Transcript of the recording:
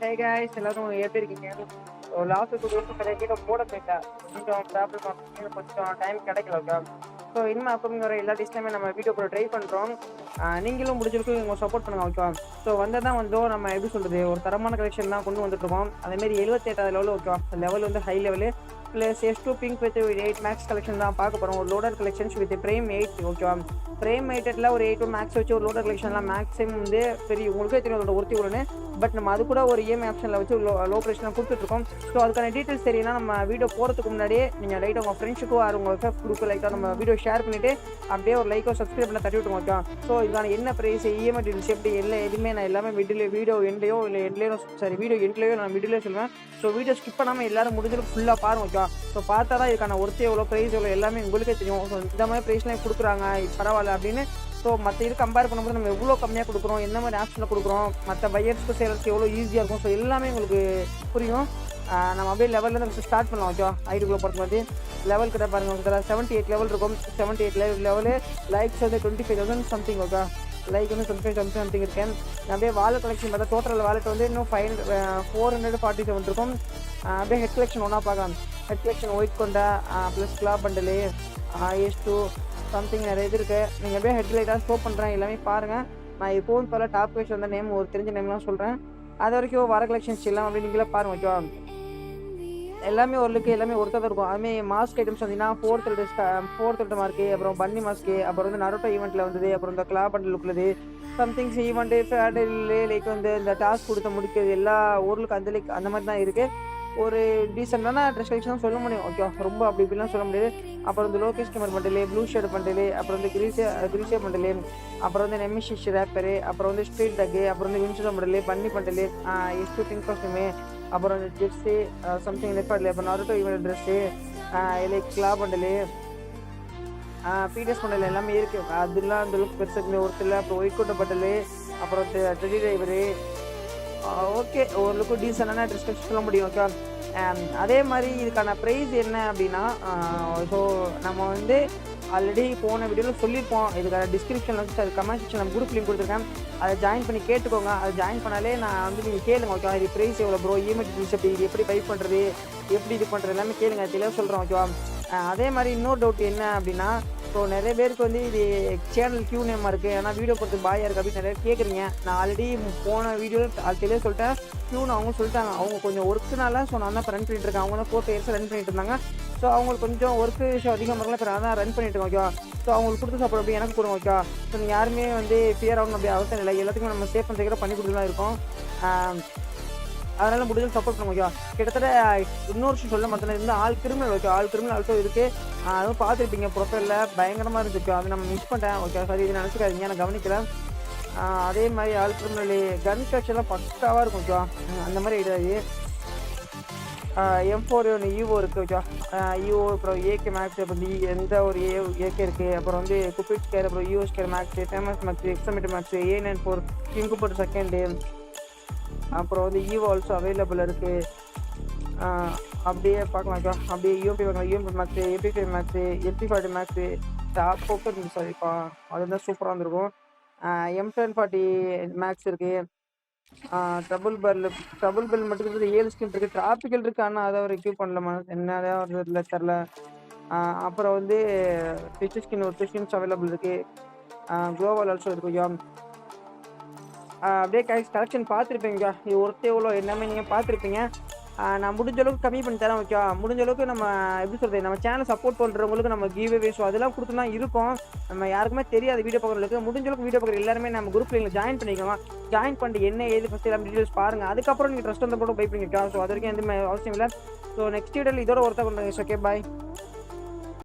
ஹே guys எல்லாரும் எப்படி இருக்கீங்க? ஒரு லாஸ்ட் டூ டேஸ் நிறைய போட போயிட்டேன் கொஞ்சம் ப்ராப்ளம் கொஞ்சம் டைம் கிடைக்கல ஓகே ஸோ இனிமே அப்பவும் வர எல்லா டேஸ்லையுமே நம்ம வீடியோ கூட ட்ரை பண்ணுறோம் நீங்களும் முடிஞ்சிருக்கு உங்கள் சப்போர்ட் பண்ணுங்க ஓகேவா ஸோ வந்ததான் வந்தோம் நம்ம எப்படி சொல்கிறது ஒரு தரமான கலெக்ஷன் தான் கொண்டு வந்துட்டுருக்கோம் அதேமாரி எழுபத்தெட்டாவது லெவலில் ஓகேவா லெவல் வந்து high level plus S two pink with eight max collection தான் பார்க்க போகிறோம் ஒரு loader collections with prime eight ஓகேவா பிரேம் எயிட்டில் ஒரு எயிட் மேக்ஸ் வச்சு ஒரு லோடர் கலெக்ஷன்லாம் மேக்ஸிமம் வந்து பெரிய உங்களுக்கே தெரியும் அதோட ஒருத்தி ஒன்று பட் நம்ம அது கூட ஒரு இஎம்ஐ ஆப்ஷனில் வச்சு லோ லோ ப்ரைஸ்லாம் கொடுத்துட்ருக்கோம். ஸோ அதுக்கான டீட்டெயில்ஸ் தெரியும்னா நம்ம வீடியோ போகிறதுக்கு முன்னாடியே நீங்கள் லைட்டாக உங்கள் ஃப்ரெண்ட்ஸுக்கும் ஆறு உங்கள் குரூப் லைட்டாக நம்ம வீடியோ ஷேர் பண்ணிவிட்டு அப்படியே ஒரு லைக்கோ சப்ஸ்கிரைப் பண்ண தட்டி விட்டுங்க ஓகே ஸோ இதுக்கான என்ன ப்ரைஸ் இஎம்ஐ டீட்டெயில்ஸ் எப்படி எல்லாம் எதுவுமே நான் எல்லாமே மிடில் வீடியோ எண்ட்லையோ இல்லை எண்ட்லேயோ சாரி வீடியோ எண்ட்லேயோ நான் மிடிலே சொல்லுவேன் ஸோ வீடியோ ஸ்கிப் பண்ணாமல் எல்லாரும் முடிஞ்சது ஃபுல்லாக பாருங்க ஓகே ஸோ பார்த்தா தான் இதுக்கான ஒருத்தி எவ்வளோ ப்ரைஸ் எவ்வளோ எல்லாமே உங்களுக்கே தெரியும். ஸோ இந்த மாதிரி ப்ரைஸ்லாம் கொடுக்குறாங்க பரவாயில்ல அப்படின்னு ஸோ மற்ற இது கம்பேர் பண்ணும்போது நம்ம எவ்வளோ கம்மியாக கொடுக்குறோம் என்ன மாதிரி ஆப்ஷனில் கொடுக்குறோம் மற்ற பையர்ஸ்க்கு சேலர்ஸ்க்கு எவ்வளோ ஈஸியாக இருக்கும். ஸோ எல்லாமே உங்களுக்கு புரியும். நம்ம அப்படியே லெவலில் இருந்து ஸ்டார்ட் பண்ணலாம் ஓகே ஐடிக்குள்ளே பொறுத்த மாதிரி லெவல் கிட்ட பாருங்க உங்களுக்கு செவன்ட்டி எயிட் லெவல் இருக்கும். Seventy eight level level likes வந்து twenty five thousand something okay like வந்து டுவெண்ட்டி ஃபைவ் தௌசண்ட் சம்திங் இருக்கேன். நான் அப்படியே வாலெட் கலெக்ஷன் பார்த்தா டோட்டல் வாலெட் வந்து இன்னும் five four hundred forty seven இருக்கும். அப்படியே ஹெட் கலெக்ஷன் ஒன்றா பார்க்கலாம். ஹெட் கலெக்ஷன் ஒயிட் கொண்டா ப்ளஸ் கிளா பண்டலு எஸ் டூ சம்திங் நிறைய இது இருக்குது நீங்கள் அப்படியே ஹெட் லைட்டாக பண்ணுறேன் எல்லாமே பாருங்கள் நான் இப்போவும் போல் டாப் பேஜ் வந்த நேம் ஒரு தெரிஞ்ச நேம்லாம் சொல்கிறேன் அது வரைக்கும் வர கலெக்ஷன்ஸ் எல்லாம் அப்படி நீங்களே பாருங்க ஓகேவா எல்லாமே ஒரு லுக்கு எல்லாமே ஒருத்தர் இருக்கும். அதுமாதிரி மாஸ்க் ஐட்டம்ஸ் வந்தீங்கன்னா ஃபோர்த் ஃபோர்த் லிட்டர் மார்க்கு அப்புறம் பன்னி மாஸ்க்கு அப்புறம் வந்து நரோட்டோ ஈவெண்ட்டில் வந்தது அப்புறம் இந்த கிளா பண்டில் லுக்குலது சம்திங்ஸ் ஈவெண்ட்டு ஃபேடல் லைக் வந்து இந்த டாஸ்க் கொடுத்த முடிக்கிறது எல்லா ஊர்களுக்கு அந்த லைக் அந்த மாதிரி தான் இருக்குது ஒரு டீசெண்டான ட்ரெஸ் கலெக்ஷன் சொல்ல முடியும். ஓகே ரொம்ப அப்படி இப்படிலாம் சொல்ல முடியாது. அப்புறம் வந்து Lokesh gamer bundle blue shade bundle அப்புறம் வந்து கிரீசே கிரீசே பண்டலு அப்புறம் வந்து நெமிஷிஷ் ரேப்பரு அப்புறம் வந்து ஸ்ட்ரீட் டக்கு அப்புறம் வந்து வின்சுதம் bundle bunny bundle S two pink costume அப்புறம் வந்து ஜெர்ஸி சம்திங் லெப்பர்ல அப்புறம் நருட்டோ இவன் ட்ரெஸ்ஸு லைக் கிளா பண்டலு பிடிஎஸ் பண்டல் எல்லாமே இருக்குது அதெல்லாம் அந்த அளவுக்கு பெருசாக ஒருத்தர் அப்புறம் ஒய்கோட்டை பண்டலு அப்புறம் டெடி டிரைவரு ஓகே ஓரளவுக்கு டீசெண்டான ட்ரெஸ் சொல்ல முடியும் ஓகே um, அதே மாதிரி இதுக்கான ப்ரைஸ் என்ன அப்படின்னா ஸோ நம்ம வந்து ஆல்ரெடி போன வீடியோவில் சொல்லியிருப்போம். இதுக்கான டிஸ்கிரிப்ஷனில் வந்து அது கமெண்ட் செக்ஷன் நம்ம குரூப் லிங்க் கொடுத்துருக்கேன். அதை ஜாயின் பண்ணி கேட்டுக்கோங்க. அதை ஜாயின் பண்ணாலே நான் வந்து நீங்கள் கேளுங்க ஓகேவா இது ப்ரைஸ் எவ்வளோ ப்ரோ இஎம்ஐ டீல்ஸ் எப்படி? இது எப்படி பை பண்ணுறது எப்படி இது பண்ணுறது எல்லாமே கேளுங்க. தெளிவாக சொல்கிறோம் ஓகேவா அதே மாதிரி இன்னொரு டவுட் என்ன அப்படின்னா ஸோ நிறைய பேருக்கு வந்து இது சேனல் கியூ நேமாக இருக்குது ஏன்னா வீடியோ பொறுத்து பாயாக இருக்குது அப்படின்னு நிறைய கேட்குறீங்க நான் ஆல்ரெடி போன வீடியோ அது சொல்லிட்டேன். கியூன்னு அவங்க சொல்லிட்டாங்க. அவங்க கொஞ்சம் ஒர்க்குனால ஸோ நான் தான் இப்போ ரன் பண்ணிட்டு இருக்கேன். அவங்க தான் ஃபோர் இயர்ஸ் ரன் பண்ணிட்டு இருந்தாங்க. ஸோ அவங்களுக்கு கொஞ்சம் ஒர்க்கு விஷயம் அதிகமாக இருக்கல இப்போ நான் தான் ரன் பண்ணிட்டு இருக்கேன் ஓகேவா ஸோ அவங்களுக்கு கொடுத்து சாப்பிட அப்படி எனக்கு கொடுங்க ஓகேவா ஸோ நீங்கள் யாருமே வந்து ஃபியர் ஆகணும் அப்படி அவசியம் இல்லை. எல்லாத்துக்குமே நம்ம சேஃப் அண்ட் பண்ணி கொடுத்துலாம் இருக்கோம். அதனால முடிஞ்சது சப்போர்ட் பண்ண ஓகேவா கிட்டத்தட்ட இன்னொரு விஷயம் சொல்ல மாட்டேன் இருந்து ஆள் கிரிமினல் ஓகே ஆள் கிரிமினல் ஆல்சோ இருக்கு. அதுவும் பார்த்துருப்பீங்க ப்ரொஃபைலில் பயங்கரமாக இருந்துச்சு. அது நம்ம மிஸ் பண்ணிட்டேன் ஓகே சரி இது நினச்சிக்காதீங்க நான் கவனிக்கிறேன் அதே மாதிரி ஆள் கிரிமினல் கன் எல்லாம் பக்காவாக இருக்கும் ஓகேவா அந்த மாதிரி இடாது எம் ஃபோர் ஒன்று ஈவோ இருக்குது ஓகே ஈவோ அப்புறம் ஏகே மேக்ஸ் அப்புறம் எந்த ஒரு ஏ ஏகே இருக்குது அப்புறம் வந்து குப்பிட் ஸ்கேர் அப்புறம் யூஓ ஸ்கேர் மேக்ஸ் ஃபேமஸ் மேக்ஸ் எக்ஸமிட் மேக்ஸ் ஏ நைன் ஃபோர் கிங்குபட் செகண்டு அப்புறம் வந்து ஈவோ ஆல்சோ அவைலபிள் இருக்குது அப்படியே பார்க்கலாம்க்கா அப்படியே யூபி பார்க்கலாம். UP max AP max AP forty max top open சாரிப்பா அது தான் சூப்பராக இருந்திருக்கும். எம் டென் ஃபார்ட்டி மேக்ஸ் இருக்குது ட்ரபுள் பெல் ட்ரபுள் பெல் மட்டும் இருக்குது ஏழு ஸ்கின் இருக்குது டிராபிக்கல் இருக்குது ஆனால் அதை அவர் எக்யூப் பண்ணலமா என்னதான் ஒரு இதில் தெரில அப்புறம் வந்து ஃபிஷ் ஸ்கின் ஒரு ஸ்கின்ஸ் அவைலபிள் இருக்குது குளோபல் ஆல்சோ இருக்கு யா அப்படியே கலெக்ஷன் பார்த்துருப்பீங்க. இது ஒருத்தே எவ்வளோ எல்லாமே நீங்கள் பார்த்துருப்பீங்க. நான் முடிஞ்ச அளவுக்கு கம்மி பண்ணி தரேன் ஓகே முடிஞ்ச அளவுக்கு நம்ம எப்படி சொல்கிறது நம்ம சேனல் சப்போர்ட் பண்ணுறவங்களுக்கு நம்ம கிவ் ஸோ அதெல்லாம் கொடுத்துலாம் இருக்கும். நம்ம யாருக்குமே தெரியாது வீடியோ பார்க்குறவங்களுக்கு முடிஞ்ச அளவுக்கு வீடியோ பார்க்குற எல்லாருமே நம்ம குரூப்பில் நீங்கள் ஜாயின் பண்ணிக்கலாம் ஜாயின் பண்ணிட்டு என்ன ஏது ஃபஸ்ட் எல்லாம் டீட்டெயில்ஸ் பாருங்கள் அதுக்கப்புறம் நீங்கள் ட்ரஸ்ட் வந்து போட்டு பை பண்ணிக்கலாம் ஸோ அது வரைக்கும் எந்த அவசியம் இல்லை. ஸோ நெக்ஸ்ட் வீடியோவில் இதோட ஒருத்தர் பண்ணுறேன் ஓகே பாய்